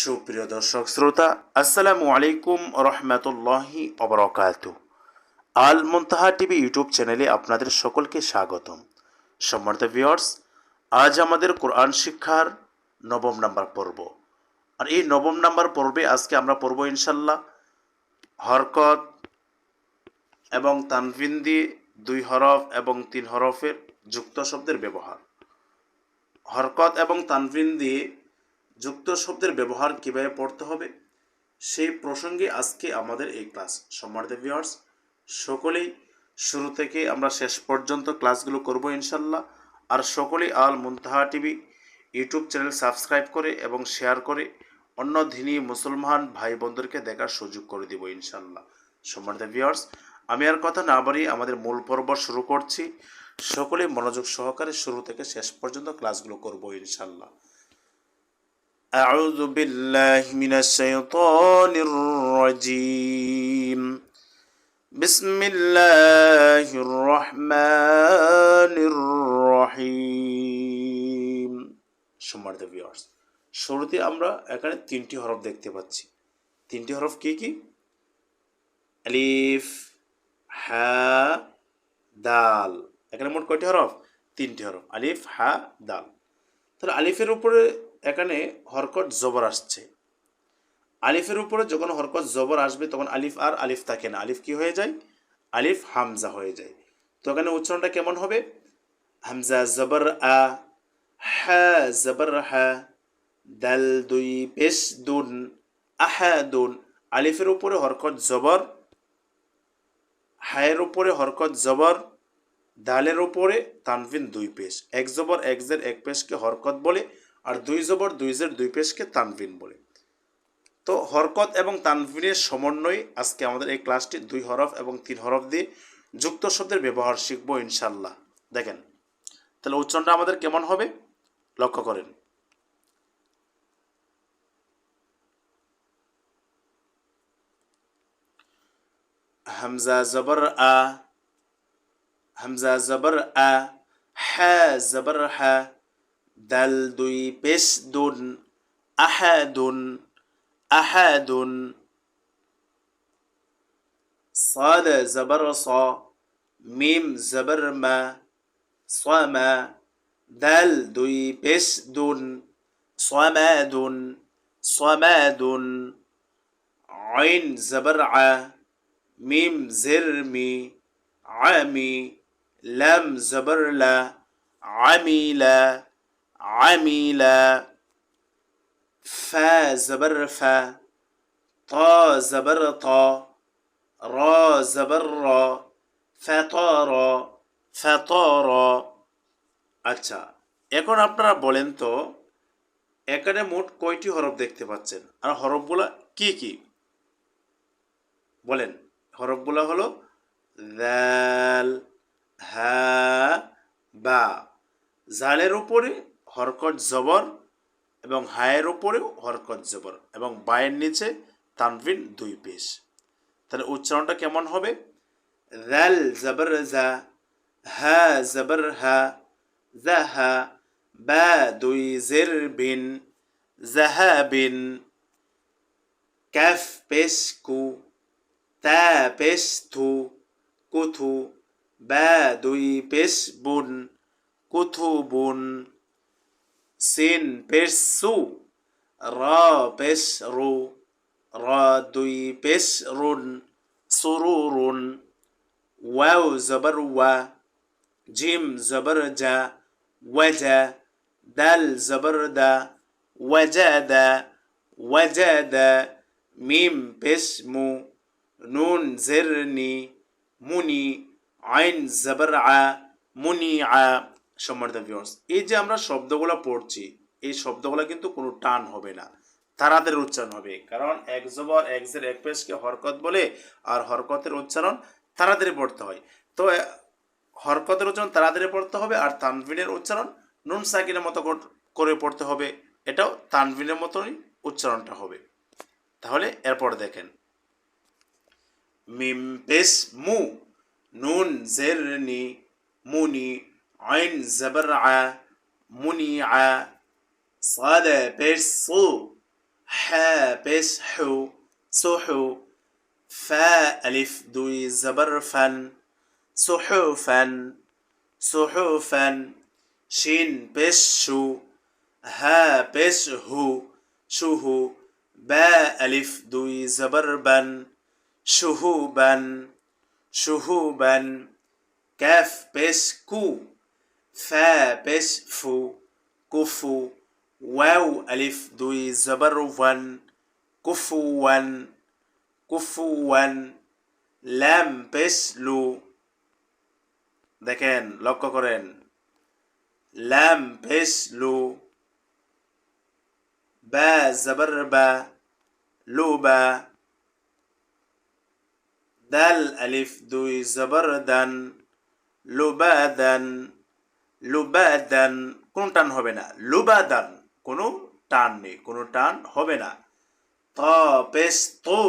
সুপ্রিয় দর্শক শ্রোতা, আসসালামু আলাইকুম রহমতুল্লাহি অবরকাত। আল মুনতাহা টিভি ইউটিউব চ্যানেলে আপনাদের সকলকে স্বাগতম। সম্মানিত ভিউয়ার্স, আজ আমাদের কোরআন শিক্ষার নবম নাম্বার পর্ব। আর এই নবম নাম্বার পর্বে আজকে আমরা পড়ব ইনশাল্লাহ হরকত এবং তানভিন দিয়ে দুই হরফ এবং তিন হরফের যুক্ত শব্দের ব্যবহার। হরকত এবং তানভিন দিয়ে যুক্ত শব্দের ব্যবহার কীভাবে পড়তে হবে? সেই প্রসঙ্গে আজকে আমাদের এই ক্লাস। সম্মানিত ভিউয়ার্স সকলেই শুরু থেকে আমরা শেষ পর্যন্ত ক্লাসগুলো করব ইনশাল্লাহ আর সকলেই Al Muntaha TV YouTube channel subscribe করে এবং শেয়ার করে অন্য ধিনী মুসলমান ভাই বোনদেরকে দেখার সুযোগ করে দিব ইনশাল্লাহ সম্মানিত ভিওয়ার্স আমি আর কথা না বাড়িয়ে আমাদের মূল পর্ব শুরু করছি। সকলেই মনোযোগ সহকারে শুরু থেকে শেষ পর্যন্ত ক্লাসগুলো করব ইনশাল্লাহ أعوذ بالله من الشيطان الرجيم بسم الله الرحمن الرحيم সম্মানিত ভিউয়ার্স শুরুতে আমরা এখানে তিনটি হরফ দেখতে পাচ্ছি তিনটি হরফ কি কি আলিফ হা দাল এখানে মোট কয়টি হরফ তিনটি হরফ আলিফ হা দাল তাহলে আলিফের উপরে এখানে হরকত জবর আসছে। আলিফের উপরে যখন হরকত জবর আসবে, তখন আলিফ আর আলিফ থাকে না। আলিফ কি হয়ে যায়? আলিফ হামজা হয়ে যায়। তো এখানে উচ্চারণটা কেমন হবে? হামজা জবর আ, হা জবর হা, দাল দুই পেশ দুন, আহা দুন। আলিফের উপরে হরকত জবর, হায়ের উপরে হরকত জবর, দালের উপরে তানভিন দুই পেশ। এক জবর, এক জের, এক পেশকে হরকত বলে। আর দুই জবর দুই জের দুই পেশকে তানভিন বলে। তো হরকত এবং তানভিনের সমন্বয় আজকে আমাদের এই ক্লাসটি দুই হরফ এবং তিন হরফ দিয়ে যুক্ত শব্দের ব্যবহার শিখব ইনশাল্লাহ দেখেন, তাহলে উচ্চারণটা আমাদের কেমন হবে? লক্ষ্য করেন। হামজা জবর আ, হামজা জবর আ হা জবর হা دل دوي بس دون أحد أحد صاد زبر صا ميم زبر ما صاما دل دوي بس دون صماد صماد عين زبرعة ميم زرمي عامي لم زبرلا عميلا عميلا فا زبر فا طا زبر طا را زبر را فطارا فطارا আচ্ছা এখন আপনারা বলেন তো এখানে মোট কয়টি হরফ দেখতে পাচ্ছেন আর হরফগুলা কি কি বলেন হরফগুলা হলো দাল হা বা জালের উপরে হরকত জবর এবং হায়ের ওপরেও হরকত জবর এবং বায়ের নিচে তানভিন দুই পেশ। তাহলে উচ্চারণটা কেমন হবে? দাল জবর জা, হা জবর হা জাহা বা দুই জের বিন জাহাবিন ক্যাফ পেশ কু, তা পেশ থু কুথু বা দুই পেশ বুন কুথু বুন سين sin را ra را دوي pesrun سرورون واو زبر و جيم زبر جا وجا دال زبر دا وجادا وجد ميم بسمو نون زرني مني عين زبرعة منيعة জেরনি মুনি মুনি সম্মানিত ভিউয়ার্স এই যে আমরা শব্দগুলো পড়ছি, এই শব্দগুলো কিন্তু কোনো টান হবে না। তারাদের উচ্চারণ হবে। কারণ এক জবর, এক জের, এক পেশকে হরকত বলে আর হরকতের উচ্চারণ তারাদের পড়তে হয়। তো হরকতের উচ্চারণ তারাদের পড়তে হবে আর তানভিনের উচ্চারণ নুন সাকিনের মতো কর- পড়তে হবে। এটাও তানভিনের মতনই উচ্চারণটা হবে। তাহলে এরপর দেখেন। মিম পেশ মু, নুন জের নি মুনি عين زبرعة منيعة صاد بيش صو حا بيش حو صوحو فا ألف دوي زبرفن سحوفا سحوفا شين بيش شو ها بيش هو شوهو با ألف دوي زبربا شهوبا شهوبا كاف بيش كو শুহুবান ক্যাফ পেশ কু ফা পেশ ফু কুফু ওয়াও আলিফ দুই জবর ওয়ান কুফুয়ান কুফুয়ান ল্যাম পেশ লু দেখেন লক্ষ্য করেন ল্যাম পেশ লু বা জবর বা লু বা দাল আলিফ দুই জবর দান লুবাদান লুবাদান, কোন টান হবে না। লুবাদান, কোনো টান নেই, কোনো টান হবে না। ত পেশ তো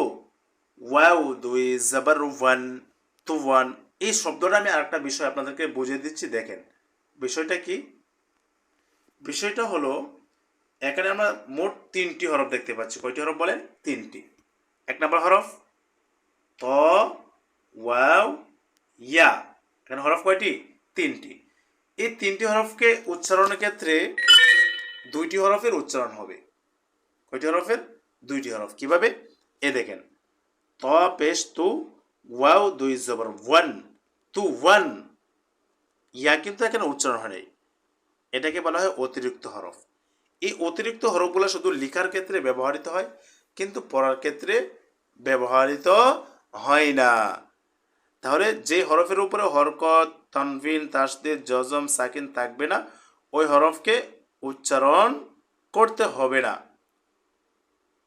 ওয়াও দুই, জবর ওয়ান, তু ওয়ান, এই শব্দটা আমি আরেকটা বিষয় আপনাদেরকে বুঝিয়ে দিচ্ছি, দেখেন। বিষয়টা কি? বিষয়টা হলো, এখানে আমরা মোট তিনটি হরফ দেখতে পাচ্ছি। কয়টি হরফ বলেন? তিনটি। এক নম্বর হরফ, ত, ওয়াও, ইয়া। এখানে হরফ কয়টি? তিনটি। এই তিনটি হরফকে উচ্চারণের ক্ষেত্রে দুইটি হরফের উচ্চারণ হবে। কয়টি হরফের? দুইটি হরফ। কীভাবে? এ দেখেন। ত, পেশ, তু, ওয়াও, দুই জবর। ওয়ান, তু, ওয়ান। ইয়া কিন্তু এখানে উচ্চারণ হয় নাই। এটাকে বলা হয় অতিরিক্ত হরফ। এই অতিরিক্ত হরফগুলো শুধু লেখার ক্ষেত্রে ব্যবহৃত হয়, কিন্তু পড়ার ক্ষেত্রে ব্যবহৃত হয় না। তাহলে যে হরফের উপরে হরকত তনভিন তাসদিদ, জজম, সাকিন থাকবে না, ওই হরফকে উচ্চারণ করতে হবে না।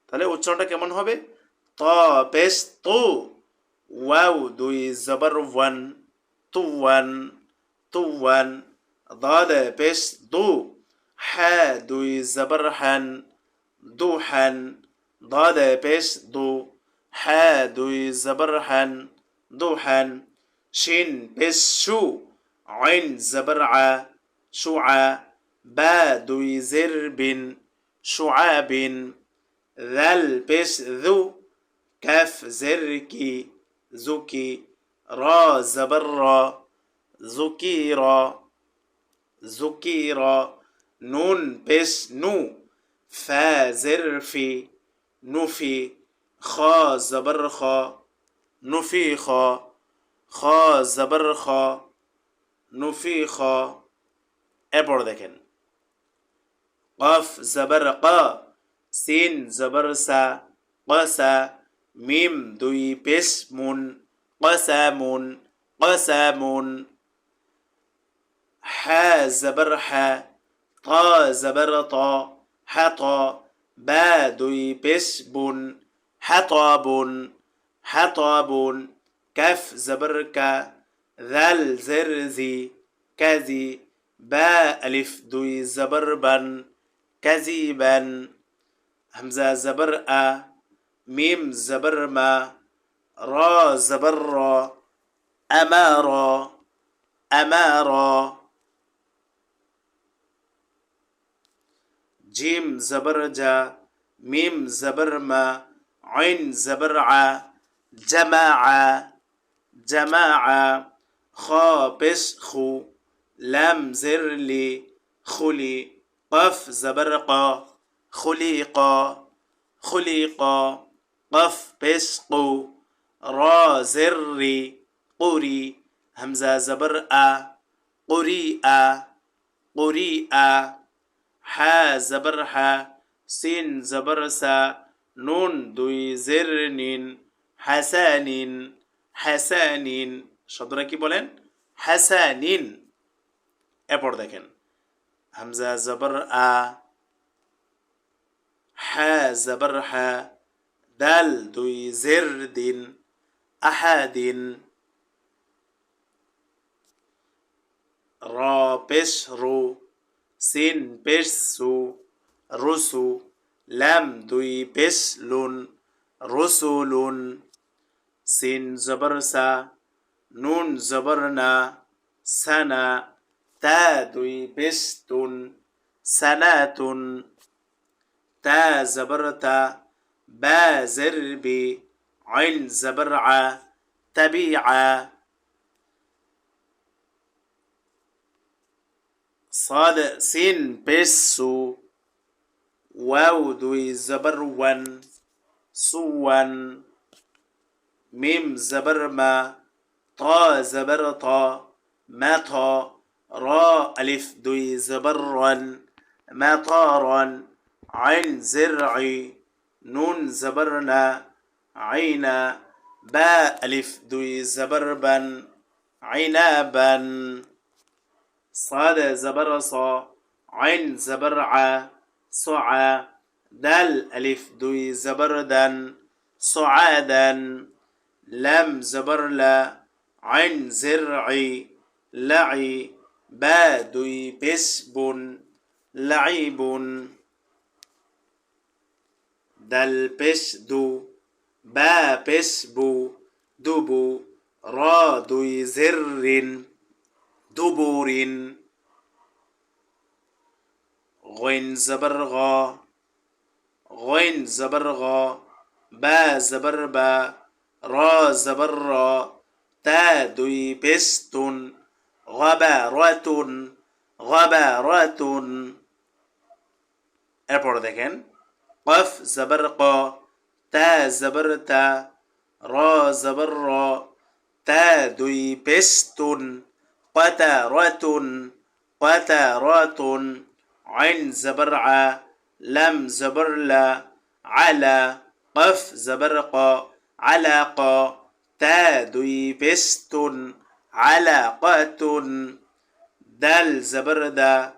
তাহলে উচ্চারণটা কেমন হবে? ত পেস তো ওয়াউ দুই জবর ওয়ান, তু ওয়ান তু ওয়ান, দাদ পেশ দু হ্যা দুই জবর হ্যান, দু হ্যান, দাদ পেশ দু হ্যা দুই জবর হ্যান ضحى شين بس شو؟ عين زبرعة شعا با دوي زرب شعاب ذل بس ذو كف زركي زكي. را زبرة زكيرة زكيرة نون بس نو. فا زرفي نوفي. خا زبرخا. خا نفي خا خا زبر خا نفي خا এরপর দেখেন قف زبر قا সিন জবর সা কসা মিম দুই পেশ মুন কসামুন কসামুন হা জবর হা ত জবর ত হাত বা দুই পেশ বুন হাতবুন حطب كف زبرك ذل زرزي كذي با ألف دوي زبربا كذيبا همزة زبرأة ميم زبرما را زبرا أمارا أمارا. جيم زبرجا ميم زبرما عين زبرعة جماعة جماعة خابس خو لم زر لي خلي قف زبرقا خليقا خليقا قف بسقو را زري قري همزة زبرأ قريئة قريئة حا زبرحا سين زبرسا نون دوي زرنين হাসানিন হাসানিন, শব্দটা কি বলেন? হাসানিন। এরপর দেখেন, হামজা জবর আ হা জবর হা দাল দুই জের দিন, আহাদিন, র পেশ রু, সিন পেশ সু, রুসু, লাম দুই পেশ লুন রসুলুন سين زبر سا نون زبرنا سنا تادوي بستون سناتون تا زبرتا با زربي عين زبرعة تبيعة صاد سين بسو واو دوي زبرون سوان ميم زبر ما طا زبر طا مطا را ألف دوي زبر رن مطارا عين زرعي نون زبرنا عينا با ألف دوي زبربا عنابا صاد زبر صا عين زبرع صعا دال ألف دوي زبردا صعادا لم زبر لا عن زرعي لعي بادي بسب لعيب. دل بسدو با بسبو دبو رادي زر دبور. غين زبرغا غين زبرغا با زبربا را زبر را تا دوي بستون غبارة غبارة এরপর দেখেন কফ জবর ক তা জবর তা র জবর র তা দুই পেস্তুন قترة قترة عين زبر ع لم زبر لا على قف زبر ق علاقة تادي بستن علاقة دال زبردة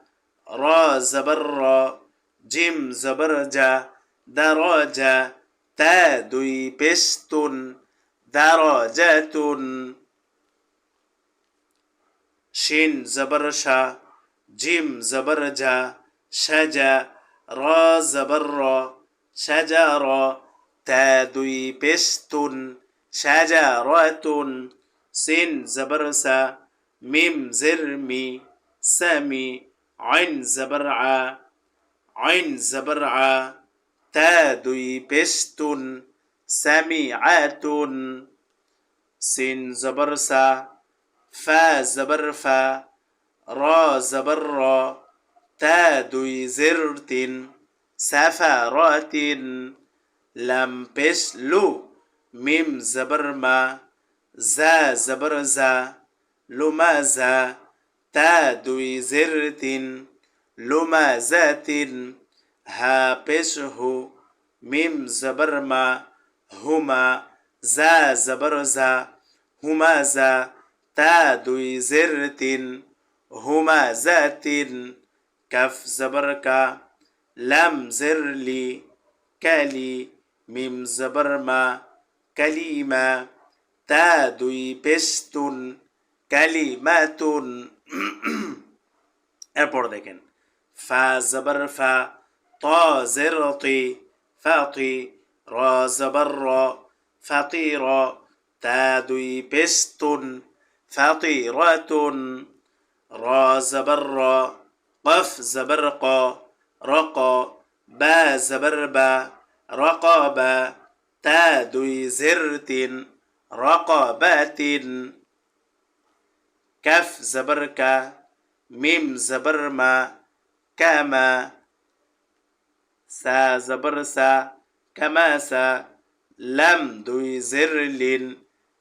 را زبرة جيم زبرجة دراجة تادي بستن درجة شين زبرشة جيم زبرجة شجا را زبرة شجرة تادي بست شجرة سين زبرسة ميم زرمي سامي عين زبرعة عين زبرعة تادي بست سميعة سين زبرسة فا زبرفا را زبرا تادي زرت سفرات لم بسلو ميم زبر ما زا زبر زا. لمازا تا دوي زرت لمازات ها بشه ميم زبر ما. هما زا زبر زا. هما زا. تا دوي زرت هما زات كف زبر كا. لم زر لي. كالي ميم زبر ما كلمة تا دوي بستن كلمات এরপর দেখেন ফা জবর ফা ত জের তি ফাতি র জবর র ফাতির তা দুই পেস্তুন ফাতিরাতুন র জবর র قف زبر قا رقا با زبر رقابة تادي زرت رقابات كف زبركة ميم زبرما كما سا زبرسا كماسا لم دوي زرل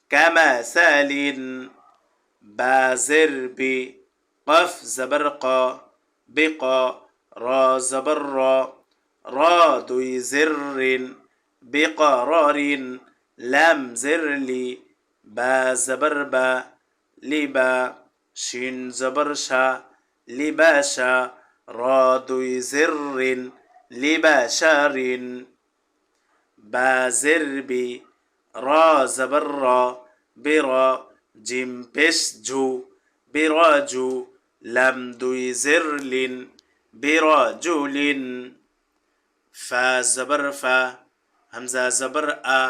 كماسال بازر بي قف زبرقا بقا را زبرا. র দুই জিরিন বেকরিন ল্যাম জিরলি বা জবর বা লিবা শিন জবর শাহ লিবাসা র দুই জিরিন লিবাসারিন বা জিরবি র জবর র বের জিম পেশ ঝু বেরজু লাম দুই জিরলিন বেরজুলিন ফা জবর ফা হামজা জবর আ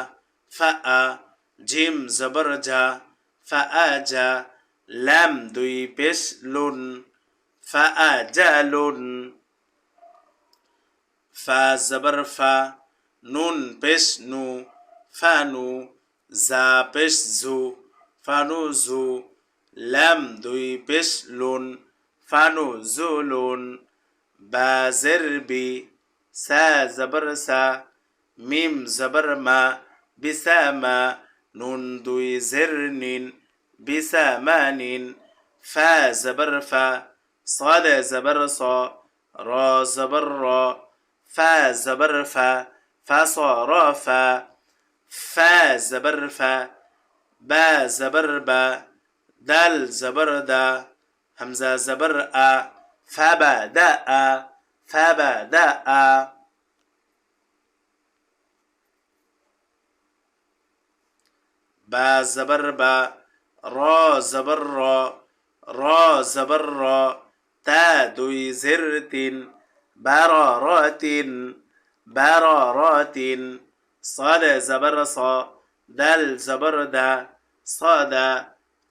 ফা আ জিম জবর ঝা ফা আ ঝা লাম দুই পেশ লুন ফা জালুন ফা জবর ফা নুন পেশ নু ফানু জা পেশ জু ফানু জু ল্যাম দুই পেশ লুন ফানু জু লুন বি سا زبر سا ميم زبر ما بساما نون دوي زرنين بسامان فا زبر فا صاد زبر صا را زبر را فا زبر فا فصا را فا فا زبر فا با زبر با دال زبر دا همزة زبر أ فبدأ دا أ فبا دا أ با زبر با را زبر را را زبر را تا دوی زرتين برارات برارات صاد زبر صا دل زبر دا صاد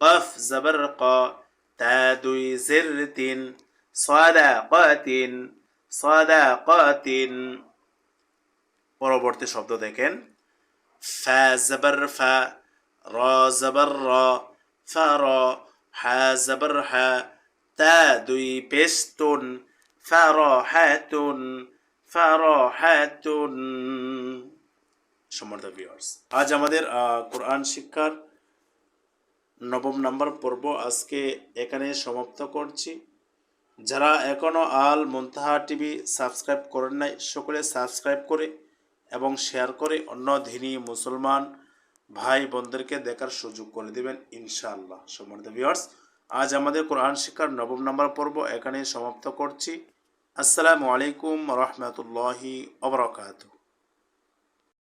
قف زبر قا تا دوي زرت صدقات সাদাকাতিন। পরবর্তী শব্দ দেখেন। ফা জবর ফা, র জবর র, ফা র, হা জাবর হা, তা দুই পেস্তুন, ফা র হাতুন, ফা র হাতুন। সম্মানিত ভিউয়ার্স আজ আমাদের কোরআন শিক্ষার নবম নাম্বার পর্ব আজকে এখানে সমাপ্ত করছি। যারা এখনও আল মুনতাহা টিভি সাবস্ক্রাইব করেন নাই, সকলে সাবস্ক্রাইব করে এবং শেয়ার করে অন্য ধিনী মুসলমান ভাই বোনদেরকে দেখার সুযোগ করে দেবেন ইনশাআল্লাহ। সম্মানিত ভিওয়ার্স আজ আমাদের কোরআন শিক্ষার নবম নম্বর পর্ব এখানে সমাপ্ত করছি। আসসালামু আলাইকুম রহমতুল্লাহি অবরাকাতু